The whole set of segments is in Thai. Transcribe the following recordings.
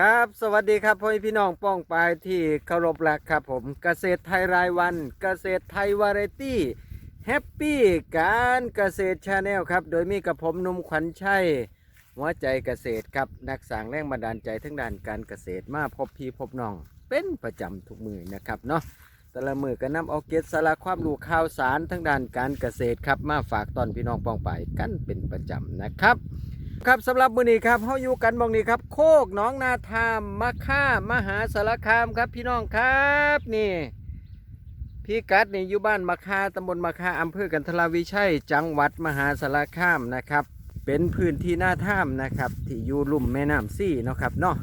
ครับสวัสดีครับพ่อพี่น้องป้องปายที่เคารพรักครับผมเกษตรไทยรายวัน เกษตรไทยวาไรตี้แฮปปี้การเกษตรชาแนลครับ โดยมีกับผมนุ่มขวัญชัยหัวใจเกษตรครับนักสร้างแรงบันดาลใจทั้งด้านการเกษตรมาพบพี่พบน้อง เป็นประจำทุกมือนะครับเนาะแต่ละมือก็นำเอาเกตสาระความรู้ข่าวสารทั้งด้านการเกษตรครับมาฝากตอนพี่น้องป้องปายกันเป็นประจำนะครับ ครับสำหรับมื้อนี้ครับเฮาอยู่กันหมองนี้ครับ โคกหนองนาทามมะค่ามหาสารคามครับ พี่น้องครับนี่พี่กัดนี่อยู่บ้านมะค่าตำบลมะค่าอำเภอกันทราวิชัย จังหวัดมหาสารคามนะครับ เป็นพื้นที่หน้าถ้ำนะครับ ที่อยู่ลุ่มแม่น้ำซี่เนาะครับเนาะ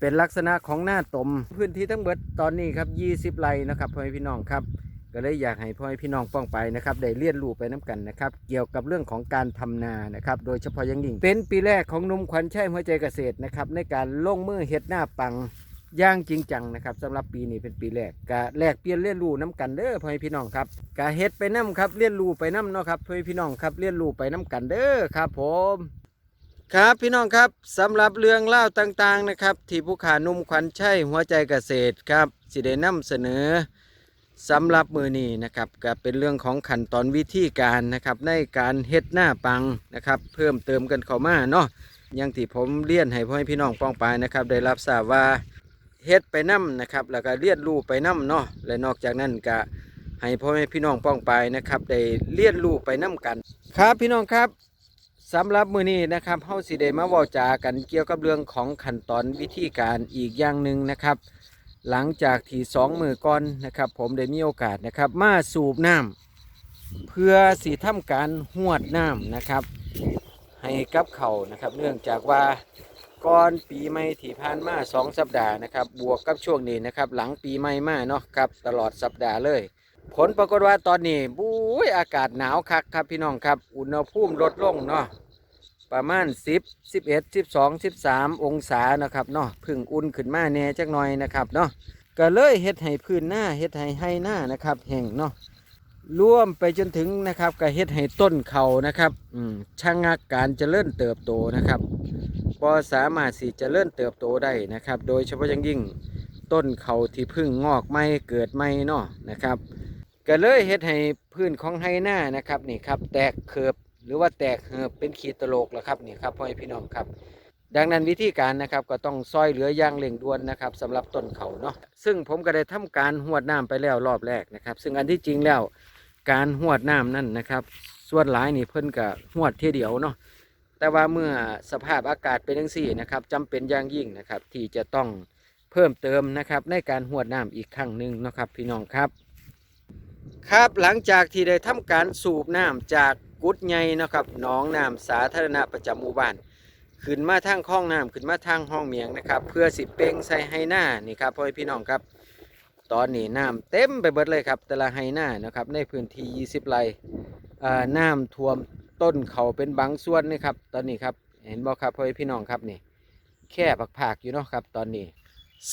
เป็นลักษณะของหน้าตม พื้นที่ทั้งหมดตอนนี้ครับ 20ไร่นะครับพ่อพี่น้องครับ ก็เลยอยากให้พ่อพี่น้องป้องไปนะครับได้เรียนรู้ไปน้กันนะครับ เกี่ยวกับเรื่องของการทำนานะครับ โดยเฉพาะอยังยิ่งเป็นปีแรกของนุ่มขวัญชัยหัวใจเกษตรนะครับในการลงมือเฮ็ดหน้าปังย่างจริงจังนะครับสำหรับปีนี้เป็นปีแรกกะแลกเปลี่ยนเรียนรู้น้กันเด้อพ่อพี่น้องครับกะเฮ็ดไปน้ครับเรียนรู้ไปน้เนาะครับพ่อพี่น้องครับเรียนรู้ไปน้กันเด้อครับ ผมครับพี่น้องครับสำหรับเรื่องเล่าต่างๆนะครับ ที่ผู้ขานุ่มขวัญชัยหัวใจเกษตรครับสิได้นำเสนอ สำหรับมือนี้นะครับก็เป็นเรื่องของขั้นตอนวิธีการนะครับในการเฮ็ดหน้าปังนะครับ เพิ่มเติมกันเข้ามาเนาะอย่างที่ผมเรียนให้พ่อให้พี่น้องป้องไปนะครับ ได้รับทราบว่าเฮ็ดไปนํนะครับแล้วก็เรียนรู้ไปนํเนาะและนอกจากนั้นก็ให้พ่อแม่พี่น้องป้องไปนะครับ ได้เรียนรู้ไปนํกัน ครับพี่น้องครับสำหรับมือนี้นะครับเฮาสิได้มาเว้าจากันเกี่ยวกับเรื่องของขั้นตอนวิธีการอีกอย่างหนึ่งนะครับ หลังจากที่สองมือก่อนนะครับ ผมได้มีโอกาสนะครับ มาสูบน้ำเพื่อสีทำการหวดน้ำนะครับ ให้กับเขานะครับ เนื่องจากว่าก่อนปีใหม่ที่ผ่านมาสองสัปดาห์นะครับ บวกกับช่วงนี้นะครับ หลังปีใหม่มาเนาะครับ ตลอดสัปดาห์เลย ผลปรากฏว่าตอนนี้บุ้ยอากาศหนาวคักครับพี่น้องครับ อุณหภูมิลดลงเนาะ ประมาณ 10 11 12 13 องศานะครับเนาะพึ่งอุ่นขึ้นมาแน่จักหน่อยนะครับเนาะก็เลยเฮ็ดให้พื้นหน้าเฮ็ดให้ให้หน้านะครับแห้งเนาะร่วมไปจนถึงนะครับก็เฮ็ดให้ต้นเขานะครับอืมชะงักการเจริญเติบโตนะครับพอสามารถสิเจริญเติบโตได้นะครับ โดยเฉพาะอย่างยิ่งต้นเขาที่พึ่งงอกไม่เกิดไม่เนาะนะครับก็เลยเฮ็ดให้พื้นของไฮหน้านะครับนี่ครับ แตกเขือบ หรือว่าแตกเหือบเป็นขีดตลกแล้วครับนี่ครับพ่อแม่พี่น้องครับ ดังนั้นวิธีการนะครับก็ต้องซอยเหลืออย่างเร่งด่วนนะครับสำหรับต้นเขาเนาะซึ่งผมก็ได้ทำการหวดน้ำไปแล้วรอบแรกนะครับ ซึ่งอันที่จริงแล้วการหวดน้ำนั่นนะครับส่วนหลายนี่เพิ่นก็หวดเทียเดียวเนาะแต่ว่าเมื่อสภาพอากาศเป็นจังซี่นะครับจำเป็นอย่างยิ่งนะครับที่จะต้องเพิ่มเติมนะครับในการหวดน้ำอีกครั้งหนึ่งนะครับพี่น้องครับ ครับหลังจากที่ได้ทำการสูบน้ำจาก กุดใหญ่นะครับหนองน้ำสาธารณะประจำหมู่บ้านขึ้นมาทางคลองน้ำขึ้นมาทางห้องเมียงนะครับ เพื่อสิเป่งใส่ให้หน้านี่ครับพ่อพี่น้องครับ ตอนนี้น้ำเต็มไปเบิดเลยครับ แต่ละให้หน้านะครับในพื้นที่ 20 ไร่อ่าน้ำท่วมต้นเขาเป็นบางส่วนนี่ครับ ตอนนี้ครับเห็นบ่ครับพ่อพี่น้องครับนี่ แค่ผักๆอยู่เนาะครับตอนนี้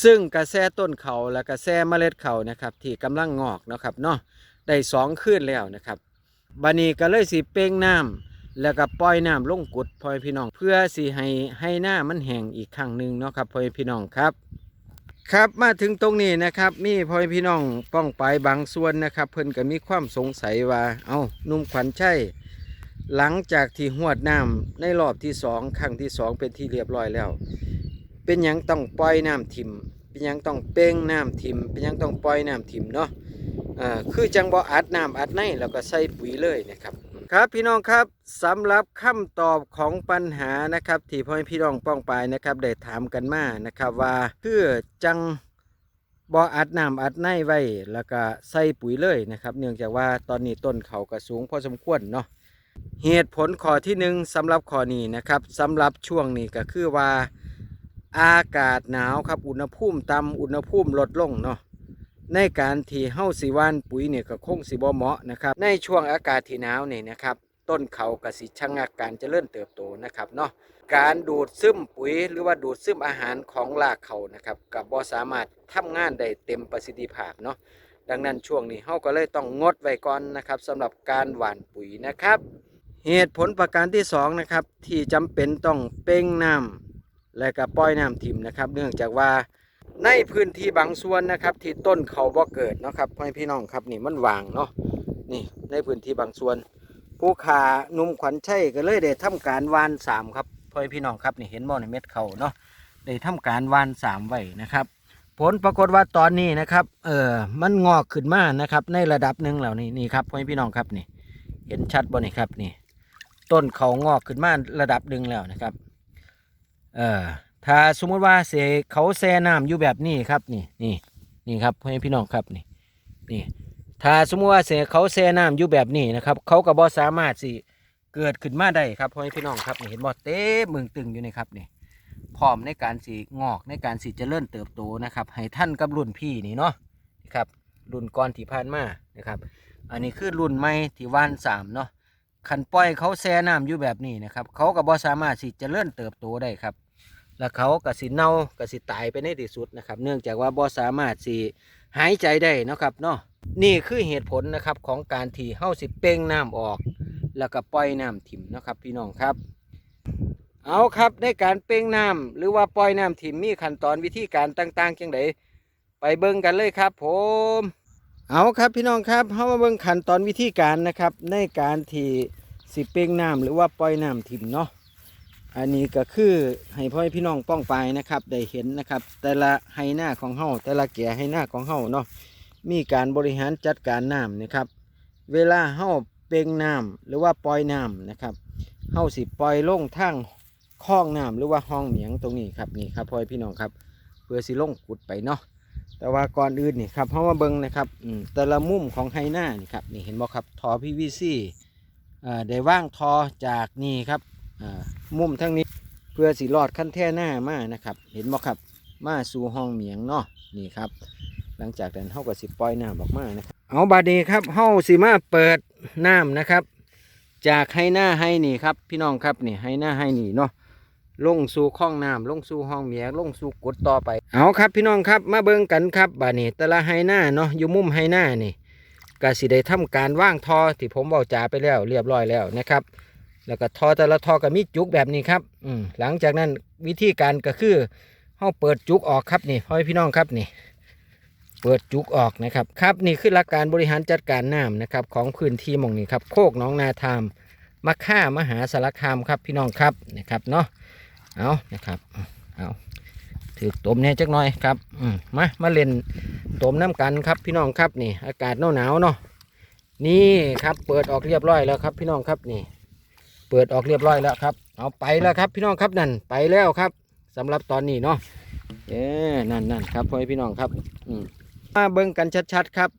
ซึ่งกระแสต้นเขาและกระแสเมล็ดเขานะครับที่กำลังงอกนะครับเนาะได้สองคืนแล้วนะครับ บานี้ก็เลยสิเป้งน้ำแล้วก็ปล่อยน้ำลงกุดพ่อพี่น้อง เพื่อสิให้ให้หน้ามันแห้งอีกครั้งหนึ่งเนาะครับพ่อพี่น้องครับ ครับมาถึงตรงนี้นะครับมีพ่อพี่น้องป้องไปบางส่วนนะครับ เพิ่นก็มีความสงสัยว่า เอาหนุ่มขวัญชัยหลังจากที่หวดน้ำในรอบที่สองครั้งที่สองเป็นที่เรียบร้อยแล้ว เป็นยังต้องปล่อยน้ำทิมเป็นยังต้องเป้งน้ำทิมเป็นยังต้องปล่อยน้ำทิมเนาะ อ่าคือจังบ่อัดน้ำอัดในแล้วก็ใส่ปุ๋ยเลยนะครับ ครับพี่น้องครับสำหรับคำตอบของปัญหานะครับที่พ่อแม่พี่น้องป้องปายนะครับได้ถามกันมานะครับว่าคือจังบ่อัดน้ำอัดในไว้แล้วก็ใส่ปุ๋ยเลยนะครับ เนื่องจากว่าตอนนี้ต้นเขาก็สูงพอสมควรเนาะเหตุผลข้อที่หนึ่งสำหรับข้อนี้นะครับสำหรับช่วงนี้ก็คือว่าอากาศหนาวครับอุณหภูมิต่ำอุณหภูมิลดลงเนาะ ในการที่เฮาสิหว่านปุ๋ยเนี่ยก็คงสิบ่เหมาะนะครับ ในช่วงอากาศที่หนาวเนี่ยนะครับ ต้นเขาก็สิชะงักการเจริญเติบโตนะครับเนาะการดูดซึมปุ๋ยหรือว่าดูดซึมอาหารของรากเขานะครับกับบ่สามารถทำงานได้เต็มประสิทธิภาพเนาะดังนั้นช่วงนี้เฮาก็เลยต้องงดไว้ก่อนนะครับสำหรับการหว่านปุ๋ยนะครับ เหตุผลประการที่สองนะครับที่จำเป็นต้องเป้งน้ำและก็ปล่อยน้ำทิมนะครับ เนื่องจากว่า ในพื้นที่บางส่วนนะครับ ที่ต้นเขาบ่เกิดเนาะครับพ่อพี่น้องครับนี่มันวางเนาะนี่ในพื้นที่บางส่วน ผู้ขาหนุ่มขวัญชัยก็เลยได้ทำการวานสามครับพ่อพี่น้องครับนี่เห็นบ่ในเม็ดเขาเนาะได้ทำการวานสามไว้นะครับ ผลปรากฏว่าตอนนี้นะครับเออมันงอกขึ้นมานะครับ ในระดับหนึ่งแล้วนี่นี่ครับพ่อพี่น้องครับนี่ เห็นชัดบ่นี่ครับนี่ ต้นเขางอกขึ้นมาระดับหนึ่งแล้วนะครับ เออ ถ้าสมมติว่าเสเขาแซ่น้ำอยู่แบบนี้ครับนี่นี่นี่ครับพ่อแม่พี่น้องครับนี่นี่ถ้าสมมติว่าเสเขาแซ่น้ำอยู่แบบนี้นะครับ เขาก็บ่สามารถสิเกิดขึ้นมาได้ครับพ่อแม่พี่น้องครับนี่เห็นบ่เต้มึงตึงอยู่นี่ครับนี่พร้อมในการสีงอกในการสีเจริญเติบโตนะครับ ให้ท่านกับรุ่นพี่นี่เนาะนี่ครับรุ่นก่อนที่ผ่านมานะครับ อันนี้คือรุ่นใหม่ที่ว่านสามเนาะขันปล่อยเขาแช่น้ำอยู่แบบนี้นะครับ เขาก็บ่สามารถสิเจริญเติบโตได้ครับ แล้วเขาก็สิเน่าก็สิตายไปในที่สุดนะครับ เนื่องจากว่าบ่สามารถสิหายใจได้นะครับเนาะนี่คือเหตุผลนะครับของการที่เฮาสิเป่งน้ำออก แล้วก็ปล่อยน้ำถิ่มนะครับ พี่น้องครับ เอาครับในการเป่งน้ำหรือว่าปล่อยน้ำถิ่มมีขั้นตอนวิธีการต่างๆจังไดไปเบิ่งกันเลยครับผมเอาครับพี่น้องครับเข้ามาเบิ่งขั้นตอนวิธีการนะครับ ในการที่สิเป่งน้ำหรือว่าปล่อยน้ำถิ่มเนาะ อันนี้ก็คือให้พ่อให้พี่น้องป้องไปนะครับ ได้เห็นนะครับ แต่ละไฮหน้าของเฮาแต่ละแก่ไฮหน้าของเฮาเนาะมีการบริหารจัดการน้ำนะครับ เวลาเฮาเป่งน้ำหรือว่าปล่อยน้ำนะครับเฮาสิปล่อยลงทางคลองน้ำหรือว่าห้องเหมียงตรงนี้ครับนี่ครับพ่อให้พี่น้องครับ เพื่อสิลงกุดไปเนาะแต่ว่าก่อนอื่นนี่ครับเพราะว่าเบิ้งนะครับแต่ละมุมของไฮหน้านี่ครับนี่เห็นบ่ครับทอ PVC อ่าได้ว่างทอจากนี่ครับ มุมทั้งนี้เพื่อสิรอดขั้นแท่หน้ามานะครับ เห็นบ่ครับมาสู่ห้องเหมียงเนาะนี่ครับ หลังจากนั้นเฮาก็สิปล่อยน้ำออกมานะครับเอาบาดนี้ครับเฮาสิมาเปิดน้ำนะครับ จากไฮหน้าไฮนี่ครับ พี่น้องครับนี่ไฮหน้าไฮนี่เนาะลงสู่คลองน้ำลงสู่ห้องเมียงลงสู่กุดต่อไปเอาครับพี่น้องครับมาเบิ่งกันครับบานี้แต่ละไฮหน้าเนาะอยู่มุมไฮหน้านี่ก็สิได้ทำการว่างทอที่ผมบอกจ่าไปแล้วเรียบร้อยแล้วนะครับ แล้วก็ทอแต่ละทอก็มีจุกแบบนี้ครับอืมหลังจากนั้นวิธีการก็คือเฮาเปิดจุกออกครับนี่พ่อพี่น้องครับนี่ เปิดจุกออกนะครับครับนี่คือหลักการบริหารจัดการน้ำนะครับ ของพื้นที่หมองนี้ครับโคกหน้องนาทามมะค่ามหาสารคามครับพี่น้องครับนะครับเนาะเอานะครับเอาถือตมเนี่ยจักหน่อยครับอืมมามาเล่นตมน้ำกันครับพี่น้องครับนี่ อากาศหนาวหนาวๆเนาะนี่ครับเปิดออกเรียบร้อยแล้วครับพี่น้องครับนี่ เปิดออกเรียบร้อยแล้วครับ เอาไปแล้วครับ พี่น้องครับนั่นไปแล้วครับสำหรับตอนนี้เนาะเอ๊นั่นนั่นครับพ่อพี่น้องครับอืมมาเบิ่งกันชัดๆครับ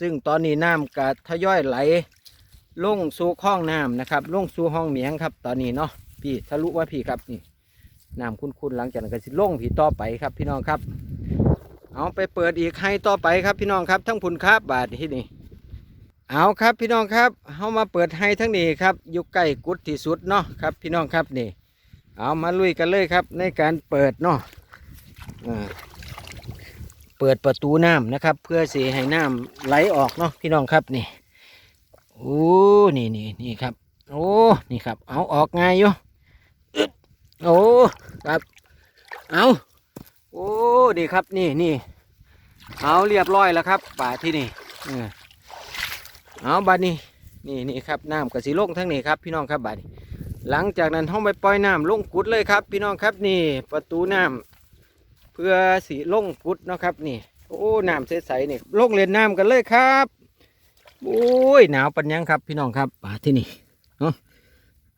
ซึ่งตอนนี้น้ำกะทยอยไหลลงสู่คลองน้ำนะครับลงสู่ห้องเหมียงครับ ตอนนี้เนาะพี่ทะลุว่าพี่ครับนี่น้ำคุ้นๆหลังจากนั้นก็สิลงผีต่อไปครับ พี่น้องครับ เอาไปเปิดอีกให้ต่อไปครับพี่น้องครับ ทั้งผุนครับบาทที่นี่ เอาครับพี่น้องครับเอามาเปิดให้ทั้งนี้ครับอยู่ใกล้กุดที่สุดเนาะครับพี่น้องครับนี่ เอามาลุยกันเลยครับ ในการเปิดเนาะเปิดประตูน้ำนะครับ เพื่อสีให้น้ำไหลออกเนาะพี่น้องครับนี่โอ้นี่นี่นี่ครับ โอ้นี่ครับ เอาออกง่ายอยู่โอ้ครับเอาโอ้ดีครับนี่นี่เอาเรียบร้อยแล้วครับบาทที่นี่ เออเอาบาทนี้นี่นี่ครับน้ำกระสีลงทั้งนี้ครับพี่น้องครับบาทนี้หลังจากนั้นห้องไปปล่อยน้ำลงกุดเลยครับ พี่น้องครับนี่ประตูน้ำเพื่อสีลงกุดนะครับนี่ โอ้น้ำใสๆนี่ลงเล่นน้ำกันเลยครับโอ้ยหนาวปัญญังครับพี่น้องครับบาที่นี่เนาะ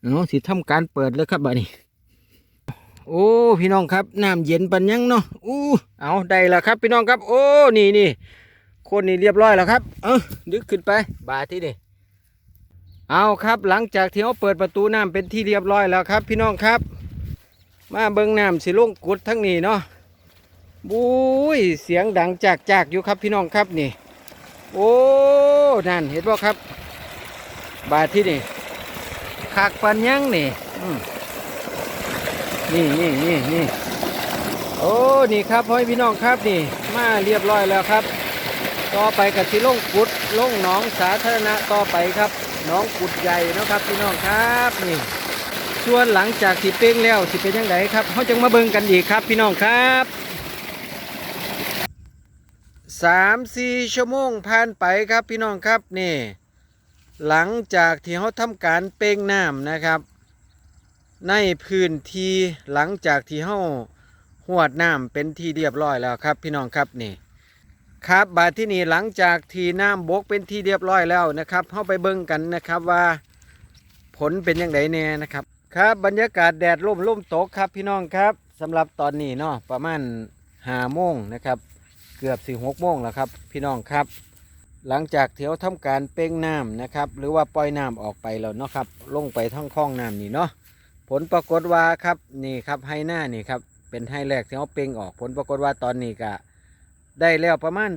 เอาสิทำการเปิดเลยครับบาทนี้ โอ้พี่น้องครับน้ำเย็นปันยังเนาะอู้เอาได้แล้วครับ พี่น้องครับ โอ้นี่นี่ คนนี่เรียบร้อยแล้วครับ เออดึกขึ้นไป บาทที่นี่เอาครับ หลังจากที่เขาเปิดประตูน้ำเป็นที่เรียบร้อยแล้วครับ พี่น้องครับ มาเบิ้งน้ำสิลงกุดทั้งนี้เนาะบุ้ยเสียงดังจากจากๆอยู่ครับพี่น้องครับนี่ โอ้นั่นเห็นบ่ครับ บาทที่นี่ขากปันยังนี่อืมนี่นี่นี่นี่โอ้นี่ครับพ่อพี่น้องครับนี่ มาเรียบร้อยแล้วครับ ต่อไปกับที่ล่งกุดล่งหนองสาธารณะต่อไปครับหนองกุดใหญ่นะครับพี่น้องครับนี่ส่วนหลังจากที่เป้งแล้วสิเป็นยังไงครับเขาจะมาเบิ่งกันอีกครับพี่น้องครับสามสี่ชั่วโมงผ่านไปครับพี่น้องครับนี่หลังจากที่เขาทำการเป้งน้ำนะครับ ในพื้นที่หลังจากที่เขาหวดน้ำเป็นที่เรียบร้อยแล้วครับ พี่น้องครับนี่ ครับบาที่นี่หลังจากที่น้ำบกเป็นที่เรียบร้อยแล้วนะครับเข้าไปเบิ่งกันนะครับว่า ผลเป็นยังไงแน่นะครับ ครับบรรยากาศแดดร่มร่มตกครับพี่น้องครับสำหรับตอนนี้เนาะประมาณห้าโมงนะครับ เกือบสี่หกโมงแล้วครับ พี่น้องครับ หลังจากเที่ยวทำการเป้งน้ำนะครับ หรือว่าปล่อยน้ำออกไปแล้วเนาะครับ ลงไปท่องคลองน้ำนี่เนาะผลปรากฏว่าครับนี่ครับให้หน้านี่ครับเป็นให้แรกที่เขาเป้งออกผลปรากฏว่าตอนนี้ก็ ได้แล้วประมาณ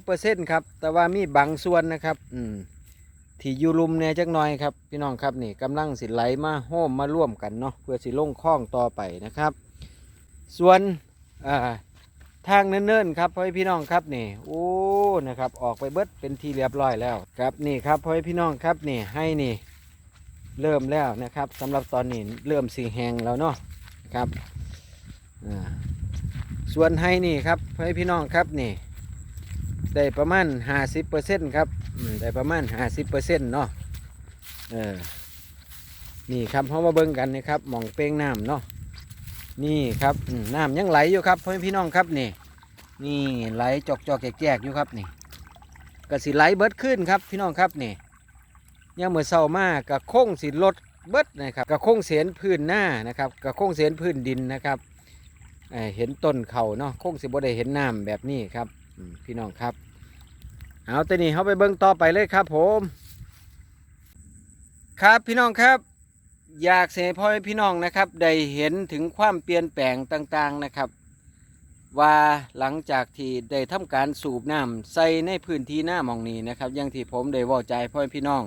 80%ครับ แต่ว่ามีบางส่วนนะครับ อืมที่ยูรุมเนี่ยจักหน่อยครับ พี่น้องครับนี่กำลังสิไหลมาโฮมมาร่วมกันเนาะเพื่อสิลงคลองต่อไปนะครับ ส่วนอ่าทางเนิ่นๆครับพ่อพี่น้องครับนี่โอ้นะครับออกไปเบิดเป็นทีเรียบร้อยแล้วครับนี่ครับพ่อพี่น้องครับนี่ให้นี่เริ่มแล้วนะครับสำหรับตอนนี้เริ่มสีแหงแล้วเนาะครับอ่า ส่วนให้นี่ครับพ่อพี่น้องครับนี่ ได้ประมาณ50%ครับได้ประมาณ50%เนาะเออนี่ครับเขามาเบิ่งกันนะครับหมองเป้งน้ำเนาะนี่ครับน้ำยังไหลอยู่ครับพ่อพี่น้องครับนี่ นี่ไหลจอกจอกแจกๆอยู่ครับนี่กระสิไหลเบิดขึ้นครับพี่น้องครับนี่ยังเมื่อเช้ามากกระคงสิลดเบิดนะครับกระคงเสียนพื้นหน้านะครับกระคงเสียนพื้นดินนะครับ เห็นต้นเขาเนาะคงสิบ่ได้เห็นน้ำแบบนี้ครับพี่น้องครับ เอาแต่นี่เขาไปเบิ้งต่อไปเลยครับผม ครับพี่น้องครับ อยากเสนพ่อแม่พี่น้องนะครับ ได้เห็นถึงความเปลี่ยนแปลงต่างๆนะครับ ว่าหลังจากที่ได้ทำการสูบน้ำใส่ในพื้นที่หน้ามองนี้นะครับอย่างที่ผมได้ว่าใจพ่อแม่พี่น้อง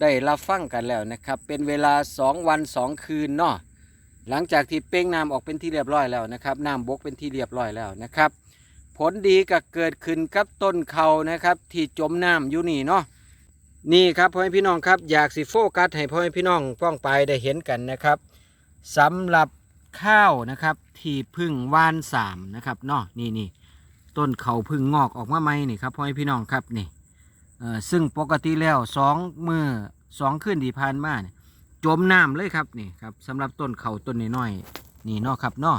ได้รับฟังกันแล้วนะครับ เป็นเวลา 2 วัน 2 คืนเนาะ หลังจากที่เป้งน้ำออกเป็นที่เรียบร้อยแล้วนะครับน้ำบกเป็นที่เรียบร้อยแล้วนะครับ ผลดีก็เกิดขึ้นกับต้นเขานะครับ ที่จมน้ำอยู่นี่เนาะนี่ครับพ่อแม่พี่น้องครับอยากสิโฟกัสให้พ่อแม่พี่น้องป้องไปได้เห็นกันนะครับสำหรับข้าวนะครับที่พึ่งว่านสามนะครับเนาะนี่นี่ต้นเขาพึ่งงอกออกมาใหม่นี่ครับพ่อแม่พี่น้องครับนี่เอ่อซึ่งปกติแล้วสองมือสองขึ้นที่ผ่านมาเนี่ย จมน้ำเลยครับนี่ครับสำหรับต้นเขาต้นน้อยๆนี่เนาะครับเนาะ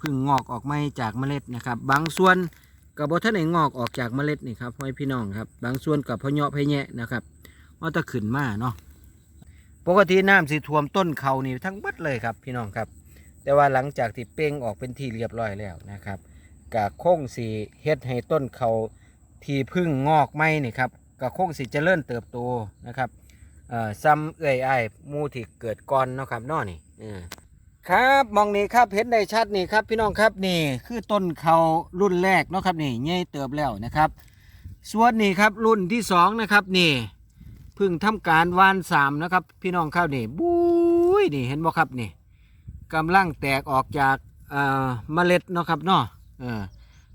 พึ่งงอกออกไมาจากเมล็ดนะครับ บางส่วนกับบท่านไหนงอกออกจากเมล็ดนี่ครับพ่อพี่น้องครับ บางส่วนกับพะเยาะพะแยะนะครับว่าจะขึ้นมาเนาะปกติน้ำสิท่วมต้นเขานี่ทั้งหมดเลยครับพี่น้องครับ แต่ว่าหลังจากที่เป้งออกเป็นที่เรียบร้อยแล้วนะครับกะโค้งสีเฮ็ดให้ต้นเขาที่พึ่งงอกไม่นี่ครับกะโค้งสีเจริญเติบโตนะครับ เอ่อซ้ำเอื้อยอ้มูที่เกิดก่อนเนาะครับนาะนี่ครับมองนี่ครับเห็นได้ชัดนี่ครับพี่น้องครับนี่คือต้นเขารุ่นแรกเนาะครับนี่ใหญ่เติบแล้วนะครับส่วนนี่ครับรุ่นที่สองนะครับนี่พิ่งทำการวานสามนะครับ พี่น้องครับนี่บุ้ยนี่เห็นบ่ครับนี่กำลังแตกออกจากเอ่อเมล็ดเนาะครับเนาะเออ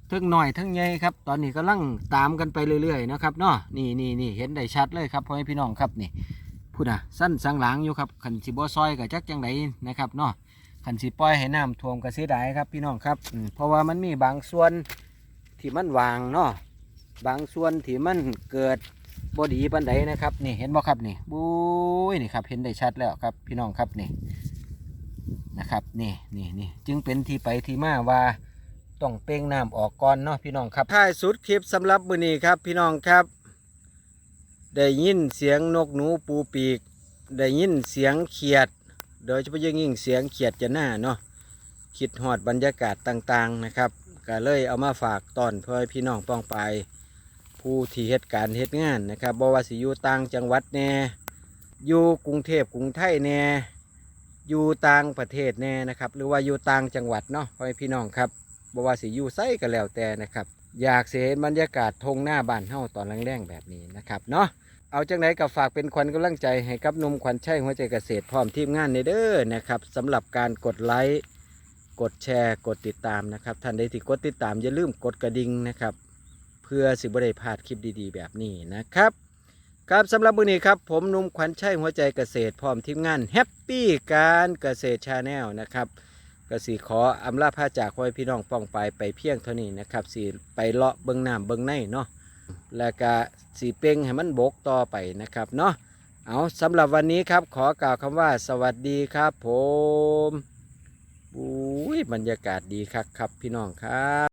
ทั้งหน่อยทั้งใหญ่ครับ ตอนนี้กำลังตามกันไปเรื่อยๆนะครับเนาะนี่นี่นี่เห็นได้ชัดเลยครับพ่อแม่พี่น้องครับนี่ พูดอะสั้นสังหลังอยู่ครับขันสิบ่ซอยกับจักจังไดนะครับเนาะขันสีปล่อยให้น้ำท่วมก็เสียดายครับพี่น้องครับเพราะว่ามันมีบางส่วนที่มันวางเนาะบางส่วนที่มันเกิดบอดีปันใดนะครับนี่เห็นบ่ครับนี่บุ้ยนี่ครับเห็นได้ชัดแล้วครับพี่น้องครับนี่นะครับนี่นี่นี่จึงเป็นที่ไปที่มาว่าต้องเป่งน้ำออกก่อนเนาะพี่น้องครับท้ายสุดคลิปสำหรับมื้อนี้ครับพี่น้องครับ ได้ยินเสียงนกหนูปูปีก ได้ยินเสียงเขียด โดยเฉพาะยิ่งยิ่งเสียงเขียดจะหน้าเนาะคิดหอดบรรยากาศต่างๆนะครับก็เลยเอามาฝากตอนเพื่อพี่น้องป้องไปผู้ที่เหตุการณ์เหตุงานนะครับบ่ว่าสิอยู่ต่างจังหวัดแน่อยู่กรุงเทพกรุงไทยแน่อยู่ต่างประเทศแน่นะครับ หรือว่าอยู่ต่างจังหวัดเนาะพ่อพี่น้องครับบ่ว่าสิอยู่ไสก็แล้วแต่นะครับ อยากเสห็นบรรยากาศทงหน้าบ้านเฮาตอนแรงๆแบบนี้นะครับเนาะ เอาจังไหนกับฝากเป็นควันกำลังใจให้กับนุ่มควันใช่หัวใจเกษตรพร้อมทีมงานในเด้อนะครับสำหรับการกดไลค์กดแชร์กดติดตามนะครับท่านใดที่กดติดตามอย่าลืมกดกระดิ่งนะครับ เพื่อสิบได้พลาดคลิปดีๆ แบบนี้นะครับครับสำหรับมื้อนี้ครับ ผมนุ่มขวัญชัยหัวใจเกษตรพร้อมทีมงานแฮปปี้การเกษตรชาแนลนะครับกสิขออำลาพาจากพ่อแม่พี่น้องป้องไปไปเพียงเท่านี้นะครับสิไปเลาะเบิงน้ำเบิงในเนาะ แล้วก็สีเป่งให้มันบกต่อไปนะครับเนาะเอาสำหรับวันนี้ครับขอกล่าวคำว่าสวัสดีครับผมอุ้ยบรรยากาศดีครับครับพี่น้องครับ